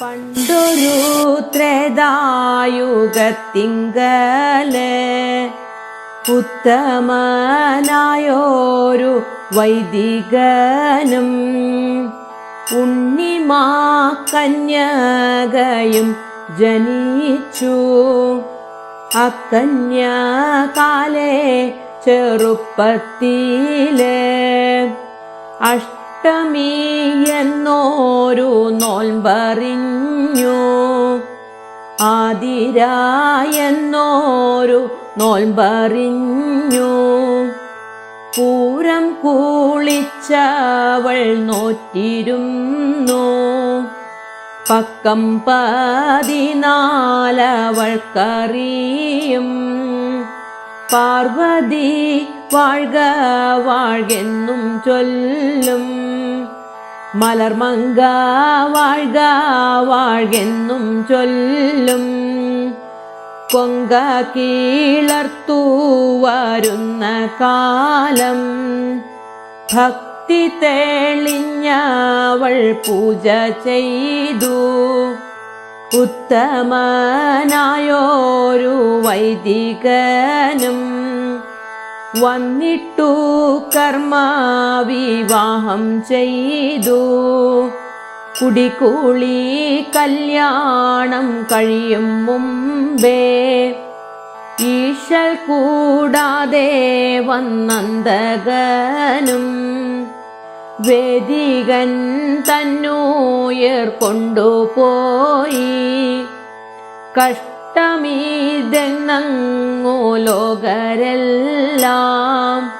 പണ്ടൊരു ത്രേതായുഗത്തിങ്കൽ ഉത്തമനായോരു വൈദികനും ഉണ്ണിമാ കന്യകയും ജനിച്ചു. അക്കന്യാകാലേ ചെറുപ്പത്തിലെ. അഷ്ടമി എന്നോരു നോൽമ്പറിഞ്ഞു. ആതിര എന്നോരു നോൽമ്പറിഞ്ഞു. പൂരം കൂളിച്ചവൾ നോറ്റിരുന്നു. പക്കം പതിനാലവൾക്കറിയും പാർവതി വാഴ്ക വാഴ്കെന്നും ചൊല്ലും മലർമങ്ക വാഴ്ക വാഴ്കെന്നും ചൊല്ലും കൊങ്ക കീളർത്തു വരുന്ന കാലം ഭക്തി തെളിഞ്ഞവൾ പൂജ ചെയ്തു. ഉത്തമനായോരു വൈദികനും വന്നിട്ടു കർമ്മ വിവാഹം ചെയ്തു. കുടികൂളി കല്യാണം കഴിയും മുമ്പേ ഈശൽ കൂടാതെ വന്നന്തകനും വേദികൻ തന്നൂയർ കൊണ്ടുപോയി കഷ്ടമീതെന്നങ്ങോ ലോകരെല്ലാം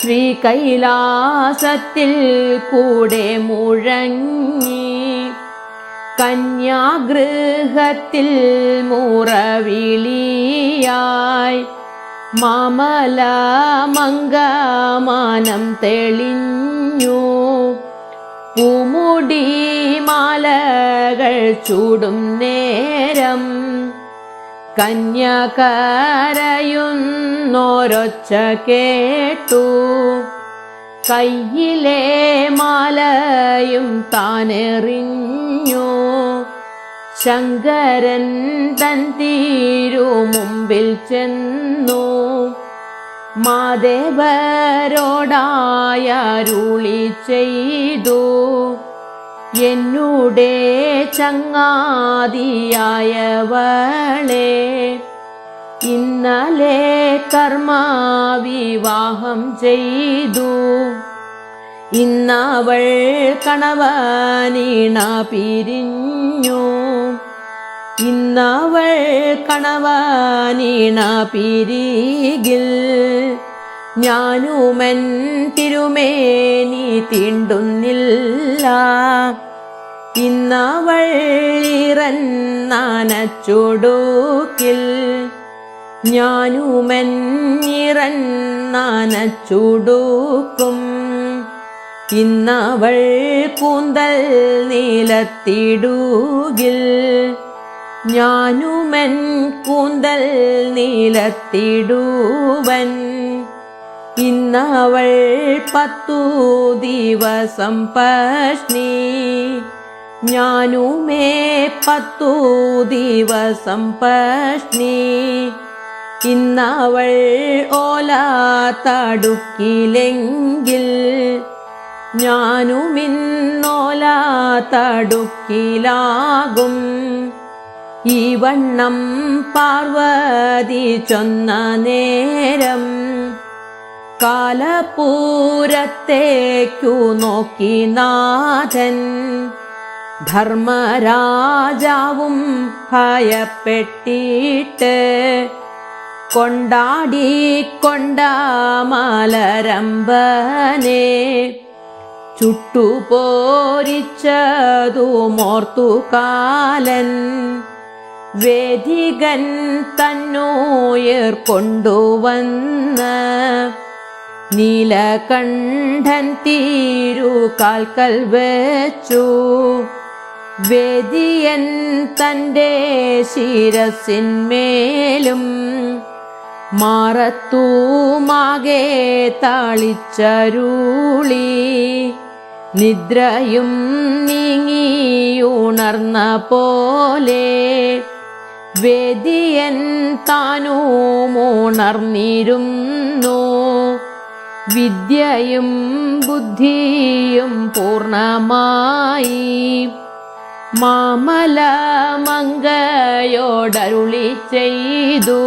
ശ്രീ കൈലാസത്തിൽ കൂടെ മുഴങ്ങി. കന്യാഗൃഹത്തിൽ മുറവിളിയായി മാമല മംഗമാനം തെളിഞ്ഞു. പൂമുടി മാലകൾ ചൂടും നേരം. കന്യാകാരയുന്നോരൊച്ച കേട്ടു. കയ്യിലെ മാലയും താനെറിഞ്ഞു. ശങ്കരൻ തൻ തീരു മുമ്പിൽ ചെന്നു. മാദേവരോടായരുളി ചെയ്തു. എന്നുടെ ചങ്ങാതിയായവളെ ഇന്നലെ കർമ്മ വിവാഹം ചെയ്തു. ഇന്നവൾ കണവനീണ പിരിഞ്ഞു. ഇന്നവൾ കണവാനീണ പിരീകിൽ. ഞാനുമൻ തിരുമേനി തീണ്ടുന്നില്ല. ഇന്നവൾ ഇറന്നാനച്ചുടൂക്കിൽ ഞാനുമൻ ഇറന്നാനച്ചുടൂക്കും ഇന്നവൾ കൂന്തൽ നീലത്തിടുകിൽ. ഞാനുമൻ കൂന്തൽ നീലത്തിടൂവൻ. ഇന്നവൾ പത്തു ദിവസം പഷ്ണി ഞാനുമേ പത്തു ദിവസം പഷ്ണി ഇന്നവൾ ഓല തടുക്കിലെങ്കിൽ. ഞാനുമിന്നോല തടുക്കിലാകും. ഈ വണ്ണം പാർവതി ചൊന്ന നേരം കാലപൂരത്തേക്കു നോക്കി നാഥൻ. ധർമ്മരാജാവും ഭയപ്പെട്ടിട്ട് കൊണ്ടാടി കൊണ്ട മലരമ്പനെ ചുട്ടുപോരിച്ചതുമോർത്തു കാലൻ വേദികൻ തന്നോയർ കൊണ്ടുവന്ന് നീലകണ്ഠൻ തീരു കാൽക്കൽ വെച്ചു. വേദിയൻ തന്റെ ശിരസിന്മേലും മാറത്തൂമാകെ താളിച്ചരുളി. നിദ്രയും നീങ്ങിയുണർന്ന പോലെ വേദിയൻ താനൂമുണർന്നിരുന്നു വിദ്യയും ബുദ്ധിയും പൂർണമായി മാമല മങ്കയോടരുളി ചെയ്തു.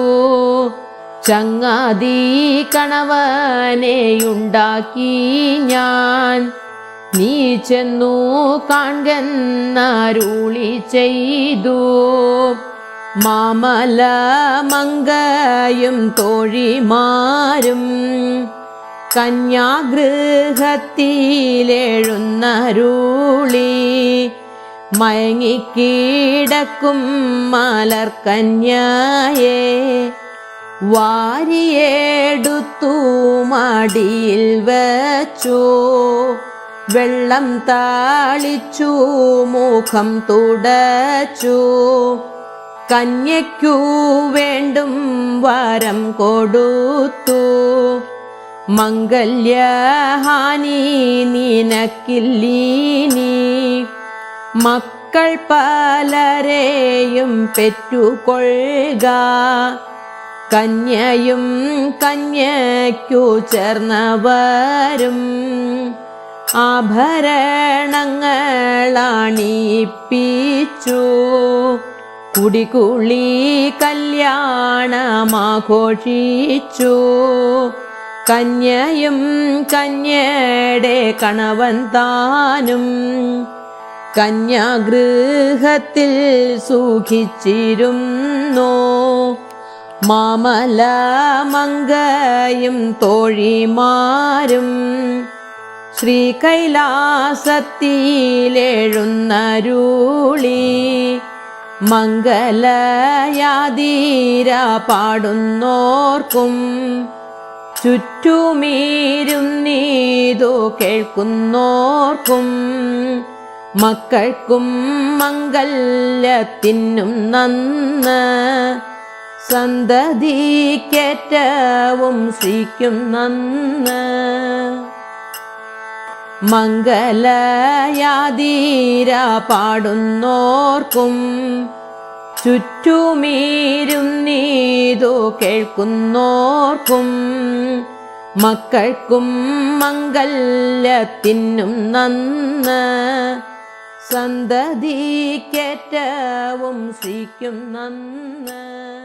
ചങ്ങാതി കണവനെയുണ്ടാക്കി ഞാൻ. നീ ചെന്നു കാൺകെന്നരുളി ചെയ്തു. മാമല മങ്കയും തോഴിമാരും കന്യാഗൃഹത്തിലെഴുന്നരുളി മയങ്ങിക്കിടക്കും മലർക്കന്യായെ വാരിയെടുത്തു മടിയിൽ വച്ചു വെള്ളം താളിച്ചു മുഖം തുടച്ചു. കന്യയ്ക്കു വേണ്ടും വരം കൊടുത്തു. മംഗല്യഹാനി നിനക്കില്ലീനി. മക്കൾ പലരെയും പെറ്റുകൊള്ളുക. കന്യയും കന്യക്കു ചേർന്നവരും ആഭരണങ്ങളണിയിപ്പിച്ചു കുടികുളി കല്യാണമാഘോഷിച്ചു. കന്യയും കന്യയുടെ കണവൻ താനും കന്യാഗൃഹത്തിൽ സൂഖിച്ചിരുന്നു മാമല മങ്കയും തോഴിമാരും ശ്രീ കൈലാസത്തിലെഴുന്നരുളി മംഗലയാതീര പാടുന്നോർക്കും. ചുറ്റുമീരും നീതു കേൾക്കുന്നോർക്കും. മക്കൾക്കും മംഗല്യത്തിനും നന്ന് സന്തതിക്കേറ്റവും ശ്രീക്കും നന്ന്. മംഗലയാതീര പാടുന്നോർക്കും. ചുറ്റുമീരും നീതു കേൾക്കുന്നോർക്കും. മക്കൾക്കും മംഗല്യത്തിനും നന്ന് സന്തതിക്കേറ്റവും ശ്രീക്കും നന്ന്.